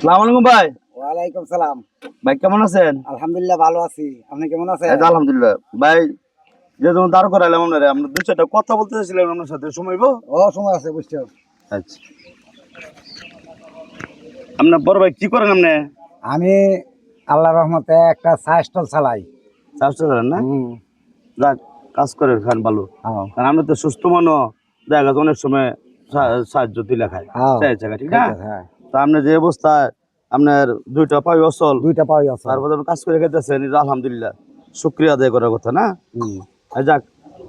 সালাম আলাইকুম ভাই। ওয়ালাইকুম সালাম। ভাই কেমন আছেন? আলহামদুলিল্লাহ ভালো আছি। আপনি কেমন আছেন? আলহামদুলিল্লাহ। ভাই যে তোমার দাঁড় করাইলাম আপনারা আমরা দু চারটা কথা বলতে চাইছিলাম আপনার সাথে। সময় ও সময় আছে আচ্ছা। আপনার বড় ভাই কি করেন আপনি? আমি আল্লাহ রহমতে একটা চা স্টল চালাই। করেন না? যাক কাজ করে খান ভালো। হ্যাঁ। আমরা তো সুস্থ মানুষ। দেখা যাচ্ছে অনেক সময় সাহায্য তুলে খায়। হ্যাঁ। চাই চাকা ঠিক না? হ্যাঁ আপনার যে অবস্থায় আপনার দুইটা পাই অসল দুইটা আছে তারপর কাজ করে খেতেছেন আলহামদুলিল্লাহ শুক্রিয়া আদায় করার কথা না? যাক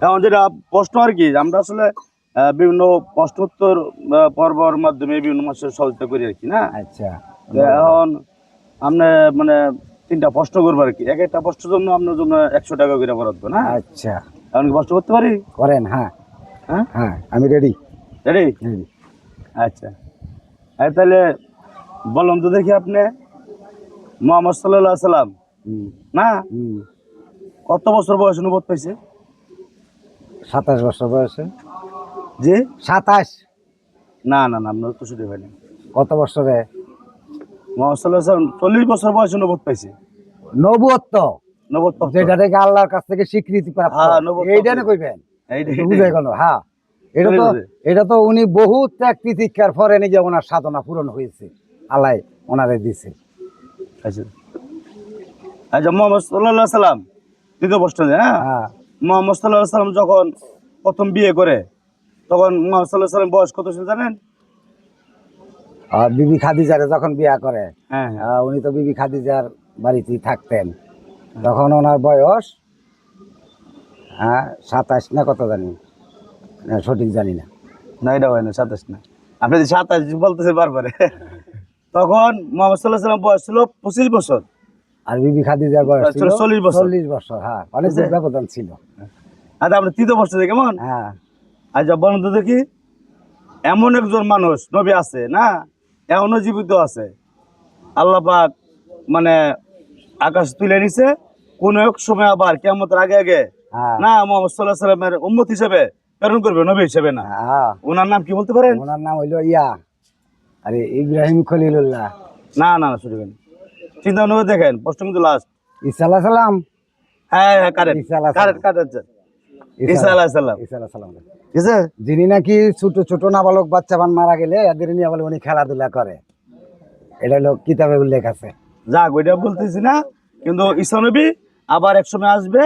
এখন যেটা প্রশ্ন আর কি আমরা আসলে বিভিন্ন প্রশ্নোত্তর পর্বর মাধ্যমে বিভিন্ন মানুষের সহযোগিতা করি আর কি না? আচ্ছা। এখন আপনি মানে তিনটা প্রশ্ন করব আর কি। এক একটা প্রশ্নের জন্য আপনার জন্য একশো টাকা করে বরাদ্দ না? আচ্ছা। এখন কি প্রশ্ন করতে পারি? করেন হ্যাঁ। হ্যাঁ? হ্যাঁ আমি রেডি রেডি রেডি আচ্ছা। তাহলে বলুন তো দেখি আপনি মোহাম্মদ সাল্লাহ সাল্লাম। না? কত বছর বয়স অনুভব পাইছে সাতাশ বছর বয়সে। যে সাতাশ। না না না আপনার তো শুধু হয়নি। কত বছরে? মোহাম্মদ সাল্লাহ সাল্লাম চল্লিশ বছর বয়স অনুভব পাইছে। যেটা থেকে আল্লাহর কাছ থেকে স্বীকৃতি প্রাপ্ত। হ্যাঁ। এইটা না কইবেন? গেল হ্যাঁ। এটা তো। এটা উনি বহু ত্যাগ তিতিক্ষার পরে নিজে ওনার সাধনা পূরণ হয়েছে আল্লাহ ওনারে দিছে। আচ্ছা। আচ্ছা মোহাম্মদ সাল্লাহ সাল্লাম দ্বিতীয় প্রশ্ন হ্যাঁ? হ্যাঁ। মোহাম্মদ সাল্লাহ সাল্লাম যখন প্রথম বিয়ে করে তখন মোহাম্মদ সাল্লাহ সাল্লাম বয়স কত ছিল জানেন? বিবি খাদিজারে যখন বিয়া করে হ্যাঁ হ্যাঁ। উনি তো বিবি খাদিজার বাড়িতেই থাকতেন। তখন ওনার বয়স হ্যাঁ সাতাশ না কত জানি? না, সঠিক জানি না। না এটা হয় না সাতাশ না। আপনি যদি সাতাশ বলতেছেন বারবারে। তখন মোহাম্মদ সাল্লাহ সাল্লাম বয়স ছিল পঁচিশ বছর। আর বিবি খাদিজার বয়স ছিল চল্লিশ বছর। চল্লিশ বছর হ্যাঁ অনেক ব্যবধান ছিল। আচ্ছা আপনি তৃতীয় যে কেমন? হ্যাঁ। আচ্ছা বলুন তো দেখি। এমন একজন মানুষ নবী আছে না? এখনও জীবিত আছে। আল্লাহ পাক মানে আকাশ তুলে নিছে। কোন এক সময় আবার কেমতের আগে আগে না মোহাম্মদ সাল্লাহ সাল্লামের উম্মত হিসেবে প্রেরণ করবে নবী হিসেবে না। হ্যাঁ। ওনার নাম কি বলতে পারেন? ওনার নাম হইল ইয়া। আরে ইব্রাহিম খলিলুল্লাহ। না না না শুনবেন। চিন্তা ভাবনা দেখেন প্রশ্ন কিন্তু লাস্ট সালাম? হ্যাঁ হ্যাঁ ঈসা আলাহ সালাম। যিনি নাকি ছোট ছোট নাবালক বাচ্চা বান মারা গেলে এদের নিয়ে বলে উনি খেলাধুলা করে। এটা হলো কিতাবে উল্লেখ আছে। যাক ওইটা বলতেছি না। কিন্তু ঈসা নবী আবার এক সময় আসবে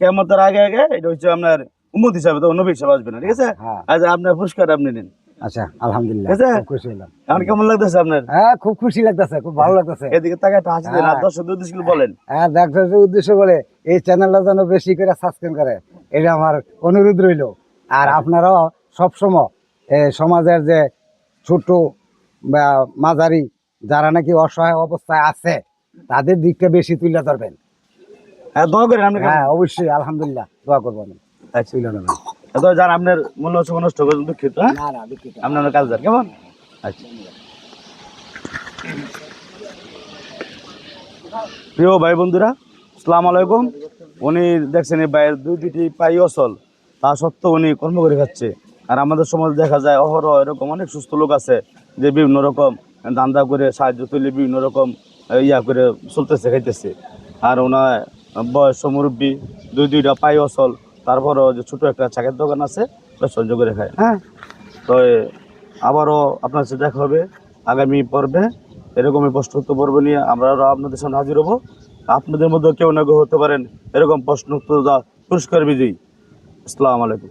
কেমতের আগে আগে এটা হচ্ছে আপনার উম্মত হিসাবে তো নবী হিসাবে আসবে না ঠিক আছে? হ্যাঁ। আচ্ছা আপনার পুরস্কার আপনি নিন। আচ্ছা আলহামদুলিল্লাহ। ঠিক আছে? খুব খুশি হলাম। এখন কেমন লাগতেছে আপনার? হ্যাঁ খুব খুশি লাগতেছে খুব ভালো লাগতেছে। এদিকে তাকে একটা হাসি দেন আর হ্যাঁ। উদ্দেশ্য বলেন। হ্যাঁ দেখতে উদ্দেশ্য বলে এই চ্যানেলটা যেন বেশি করে সাবস্ক্রাইব করে এটা আমার অনুরোধ রইল। আর আপনারাও সবসময় সমাজের যে ছোট বা মাঝারি যারা নাকি অসহায় অবস্থায় আছে তাদের দিকটা বেশি তুলে ধরবেন। হ্যাঁ দোয়া করেন আপনি হ্যাঁ অবশ্যই আলহামদুলিল্লাহ দোয়া করব আমি। আচ্ছা তো যার আপনার মূল্য নষ্ট দুঃখিত হ্যাঁ? না না দুঃখিত। আপনার কাজ যান কেমন? আচ্ছা। প্রিয় ভাই বন্ধুরা সালাম আলাইকুম। উনি দেখছেন এই ভাইয়ের দুই দুটি পাই অসল তা সত্ত্বেও উনি কর্ম করে খাচ্ছে। আর আমাদের সমাজে দেখা যায় অহরহ এরকম অনেক সুস্থ লোক আছে যে বিভিন্ন রকম দান্দা করে সাহায্য তুলে বিভিন্ন রকম ইয়া করে চলতেছে খাইতেছে। আর ওনার বয়স মুরব্বী দুই দুইটা পাই অসল তারপরও যে ছোটো একটা চাকের দোকান আছে ওটা সহ্য করে খায় হ্যাঁ। তো আবারও আপনার সাথে দেখা হবে আগামী পর্বে। এরকমই প্রশ্ন উত্তর পর্ব নিয়ে আমরা আপনাদের সামনে হাজির হব। আপনাদের মধ্যে কেউ না কেউ হতে পারেন এরকম প্রশ্ন উত্তর পুরস্কার বিজয়ী। আসসালামু আলাইকুম।